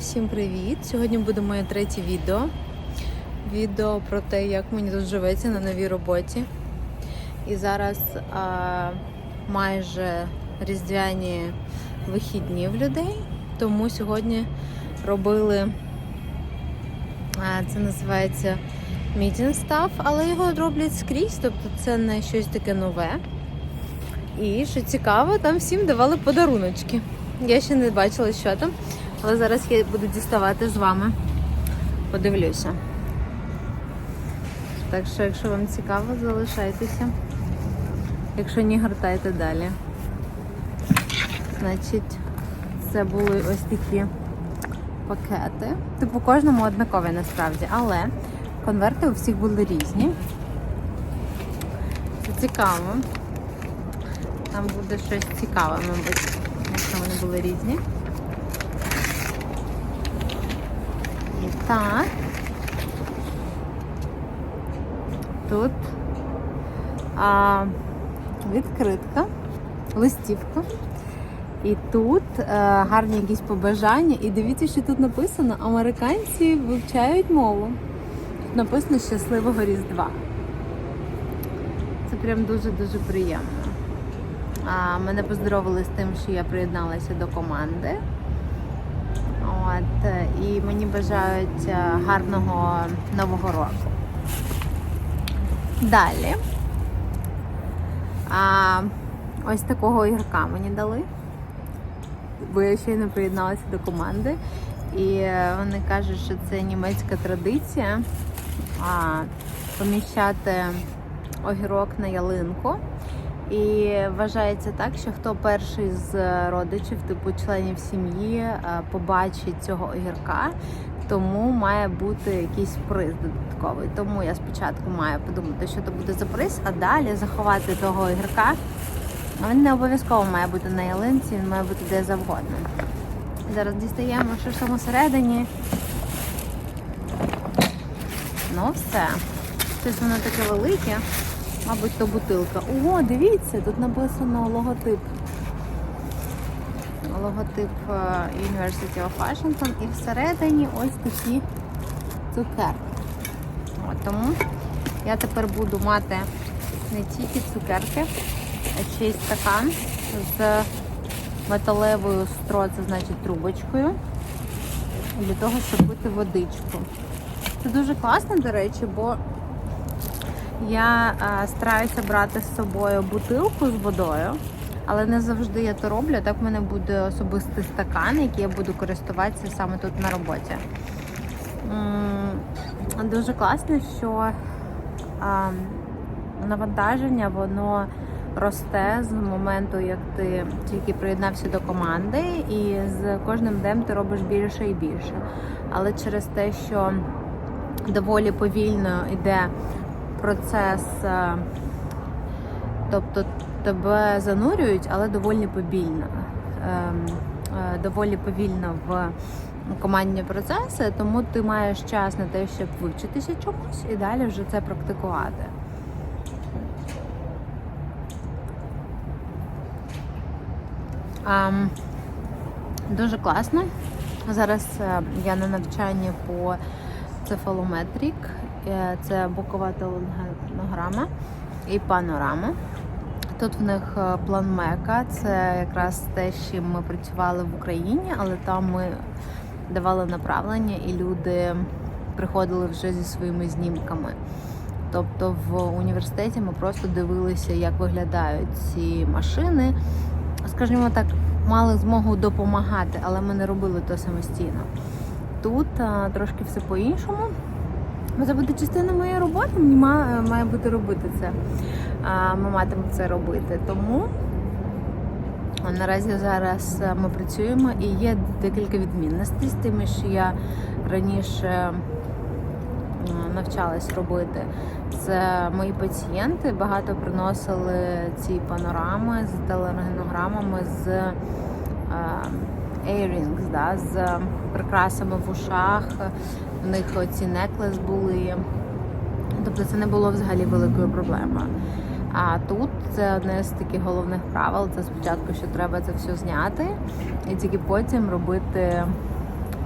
Всім привіт! Сьогодні буде моє третє відео. Відео про те, як мені тут живеться на новій роботі. І зараз а, майже різдвяні вихідні в людей. Тому сьогодні робили а, це називається мітінг став, але його роблять скрізь, тобто це не щось таке нове. І що цікаво, там всім давали подаруночки. Я ще не бачила, що там, але зараз я буду діставати з вами. Подивлюся. Так що, якщо вам цікаво, залишайтеся. Якщо ні, гортайте далі. Значить, це були ось такі пакети. Типу кожному однакові насправді, але конверти у всіх були різні. Це цікаво. Там буде щось цікаве, мабуть, якщо вони були різні. Так. Тут а, відкритка, листівка. І тут е, гарні якісь побажання. І дивіться, що тут написано: американці вивчають мову. Тут написано щасливого Різдва. Це прям дуже-дуже приємно. А, мене поздоровили з тим, що я приєдналася до команди. От, е, і мені бажають е, гарного нового року. Далі. А, ось такого ігорка мені дали. Бо я ще й не приєдналася до команди. І вони кажуть, що це німецька традиція а, поміщати огірок на ялинку. І вважається так, що хто перший з родичів, типу членів сім'ї, е, побачить цього огірка, тому має бути якийсь приз додатковий. Тому я спочатку маю подумати, що це буде за приз, а далі заховати того огірка. Він не обов'язково має бути на ялинці, він має бути де завгодно. Зараз дістаємо, що ж там усередині. Ну, все. Щось воно таке велике. Мабуть, то бутилка. Ого, дивіться, тут написано логотип. Логотип е, University of Washington і всередині ось такі цукерки. От, тому я тепер буду мати не тільки цукерки, а ще й стакан з металевою стро, це значить трубочкою, для того, щоб пити водичку. Це дуже класно, до речі, бо я а, стараюся брати з собою бутилку з водою, але не завжди я то роблю. Так в мене буде особистий стакан, який я буду користуватися саме тут на роботі. Дуже класно, що навантаження воно росте з моменту, як ти тільки приєднався до команди, і з кожним днем ти робиш більше і більше. Але через те, що доволі повільно йде процес, е, тобто тебе занурюють, але доволі повільно. Ем, е, Доволі повільно в командні процеси, тому ти маєш час на те, щоб вивчитися чомусь і далі вже це практикувати. Ем, Дуже класно. Зараз е, я на навчанні по цефалометрік. Е, Це бокова теленограма і панорама. Тут в них е, план Мека, це якраз те, з чим ми працювали в Україні, але там ми давали направлення і люди приходили вже зі своїми знімками. Тобто в університеті ми просто дивилися, як виглядають ці машини. Скажімо так, мали змогу допомагати, але ми не робили то самостійно. Тут а, трошки все по-іншому. Бо Це буде частина моєї роботи, мені ма- має бути робити це. Ми матимемо це робити. Тому наразі зараз ми працюємо і є декілька відмінностей з тими, що я раніше навчалась робити. Це мої пацієнти багато приносили ці панорами з теленограмами з а, earrings, да, з прикрасами в ушах. В них оці неклес були. Тобто це не було взагалі великою проблемою. А тут це одне з таких головних правил. Це спочатку, що треба це все зняти, і тільки потім робити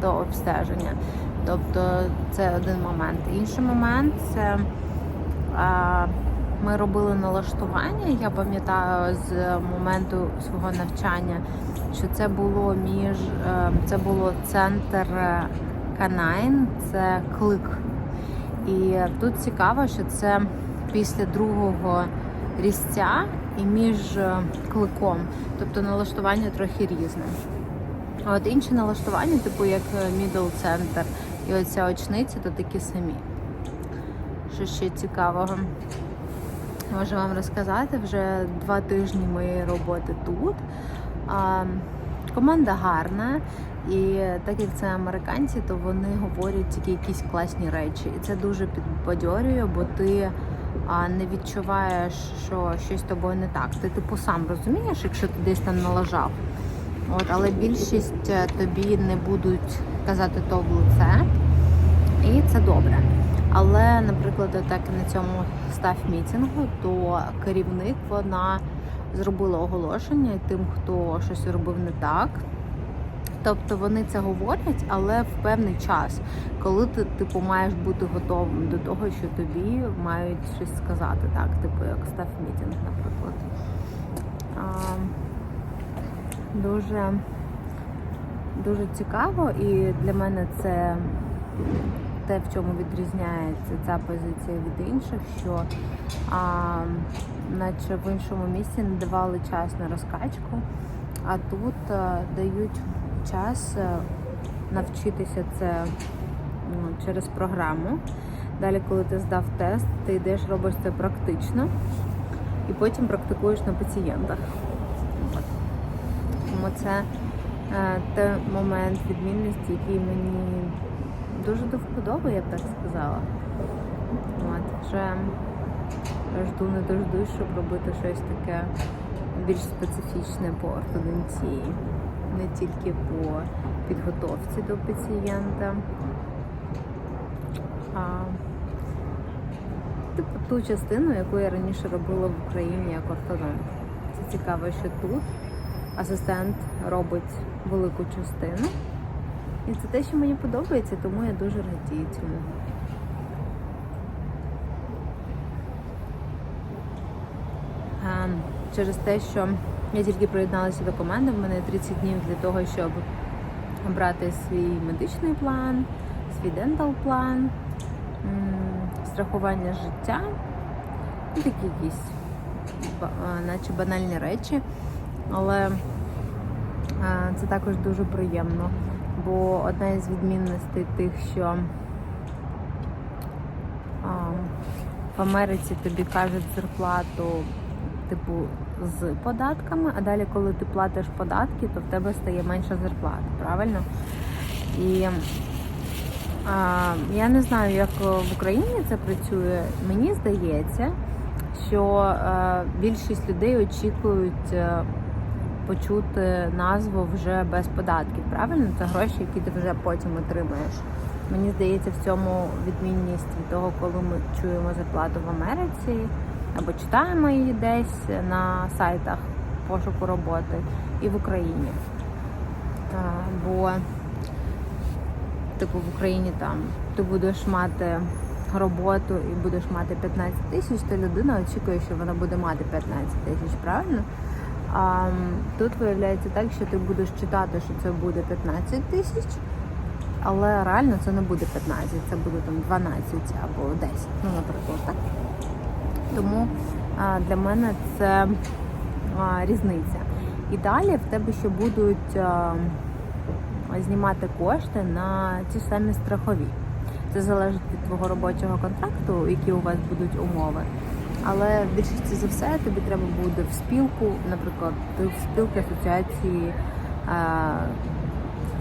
до обстеження. Тобто це один момент. Інший момент це а, ми робили налаштування. Я пам'ятаю з моменту свого навчання, що це було між е, це було центр е, Канайн, це клик. І тут цікаво, що це після другого різця і між е, кликом. Тобто налаштування трохи різне. А от інші налаштування, типу як middle центр і оця очниця, то такі самі. Що ще цікавого? Можу вам розказати вже два тижні моєї роботи тут. Команда гарна, і так як це американці, то вони говорять тільки якісь класні речі. І це дуже підбадьорює, бо ти не відчуваєш, що щось тобою не так. Ти типу сам розумієш, якщо ти десь там налажав. От, але більшість е, тобі не будуть казати то в лице, і це добре. Але, наприклад, так на цьому став мітингу, то керівник вона зробила оголошення тим, хто щось робив не так. Тобто вони це говорять, але в певний час, коли ти типу маєш бути готовим до того, що тобі мають щось сказати, так, типу як став мітинг, наприклад. А, дуже, дуже цікаво, і для мене це те, в чому відрізняється ця позиція від інших, що а, наче в іншому місці не давали час на розкачку, а тут а, дають час навчитися це ну, через програму. Далі, коли ти здав тест, ти йдеш, робиш це практично і потім практикуєш на пацієнтах. Тому це е, той момент відмінності, який мені дуже до я б так сказала. От, вже жду не дождусь, щоб робити щось таке більш специфічне по ортодонції, не тільки по підготовці до пацієнта, а типу ту частину, яку я раніше робила в Україні як ортодонт. Це цікаво, що тут асистент робить велику частину. І це те, що мені подобається, тому я дуже радію цьому. Через те, що я тільки приєдналася до команди, в мене 30 днів для того, щоб обрати свій медичний план, свій дентал план, страхування життя, і такі якісь наче банальні речі. Але це також дуже приємно, бо одна із відмінностей тих, що в Америці тобі кажуть зарплату, типу, з податками, а далі, коли ти платиш податки, то в тебе стає менша зарплата, правильно? І а, я не знаю, як в Україні це працює. Мені здається, що е, більшість людей очікують е, почути назву вже без податків. Правильно? Це гроші, які ти вже потім отримаєш. Мені здається, в цьому відмінність від того, коли ми чуємо зарплату в Америці або читаємо її десь на сайтах пошуку роботи і в Україні. Бо типу в Україні там ти будеш мати роботу і будеш мати 15 тисяч, то людина очікує, що вона буде мати 15 тисяч, правильно? А тут виявляється так, що ти будеш читати, що це буде 15 тисяч, але реально це не буде 15, це буде там 12 або 10, ну, наприклад, так. Тому для мене це різниця. І далі в тебе ще будуть знімати кошти на ті самі страхові. Це залежить від твого робочого контракту, які у вас будуть умови. Але в більшості за все тобі треба буде в спілку, наприклад, ти в спілки асоціації а,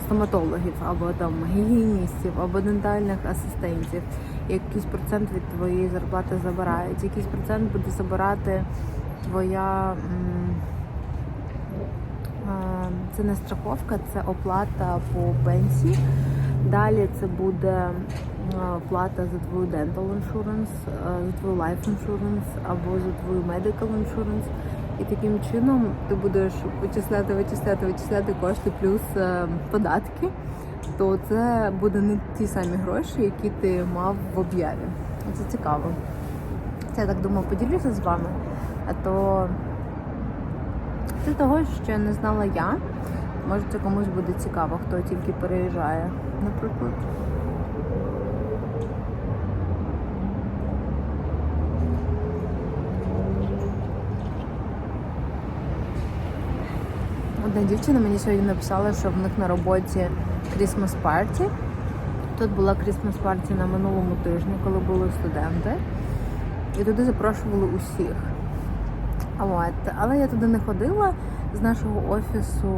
стоматологів або там гігієністів, або дентальних асистентів. Якийсь процент від твоєї зарплати забирають, якийсь процент буде забирати твоя. Це не страховка, це оплата по пенсії. Далі це буде а, плата за твою dental insurance, за твою life insurance або за твою medical insurance. І таким чином ти будеш вичисляти, вичисляти, вичисляти кошти плюс е, податки. То це буде не ті самі гроші, які ти мав в об'яві. Це цікаво. Це я так думаю, поділюся з вами. А то це того, що не знала я. Може, це комусь буде цікаво, хто тільки переїжджає, наприклад. Одна дівчина мені сьогодні написала, що в них на роботі Christmas Party. Тут була Christmas Party на минулому тижні, коли були студенти. І туди запрошували усіх. От. Але я туди не ходила. З нашого офісу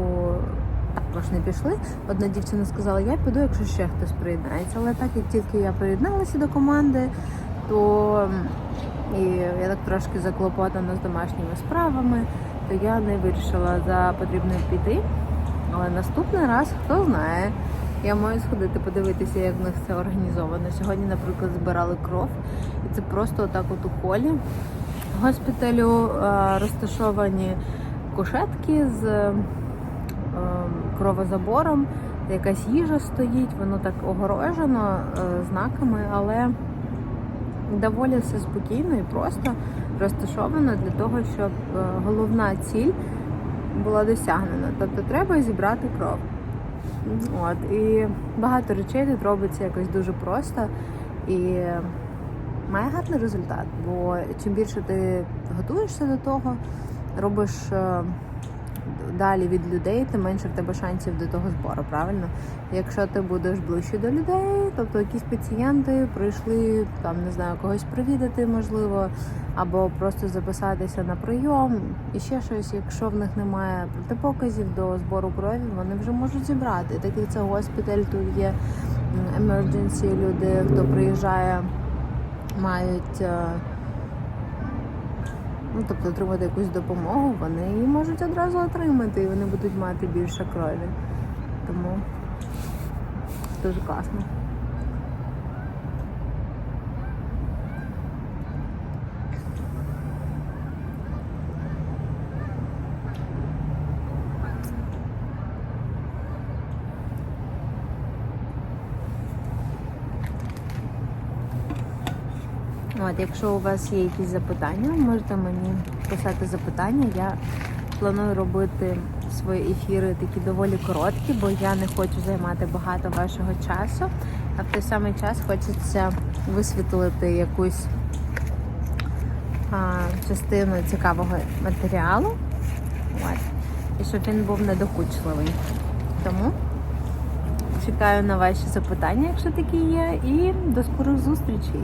також не пішли. Одна дівчина сказала, я піду, якщо ще хтось приєднається. Але так як тільки я приєдналася до команди, то і я так трошки заклопотана з домашніми справами, то я не вирішила за потрібно піти. Але наступний раз, хто знає, я маю сходити подивитися, як в них це організовано. Сьогодні, наприклад, збирали кров, і це просто отак от у холі госпіталю е, розташовані кушетки з е, кровозабором, якась їжа стоїть, воно так огорожено е, знаками, але доволі все спокійно і просто розташовано для того, щоб головна ціль була досягнена. Тобто треба зібрати кров. От, і багато речей тут робиться якось дуже просто і має гарний результат. Бо чим більше ти готуєшся до того, робиш е, далі від людей, тим менше в тебе шансів до того збору, правильно? Якщо ти будеш ближче до людей, тобто якісь пацієнти прийшли там, не знаю, когось провідати, можливо, або просто записатися на прийом і ще щось, якщо в них немає протипоказів до збору крові, вони вже можуть зібрати. Так як це госпіталь, тут є emergency, люди, хто приїжджає, мають. Ну, тобто отримати якусь допомогу, вони її можуть одразу отримати, і вони будуть мати більше крові. Тому дуже класно. От, якщо у вас є якісь запитання, можете мені писати запитання. Я планую робити свої ефіри такі доволі короткі, бо я не хочу займати багато вашого часу. А в той самий час хочеться висвітлити якусь а, частину цікавого матеріалу. От. І щоб він був недокучливий. Тому чекаю на ваші запитання, якщо такі є, і до скорих зустрічей.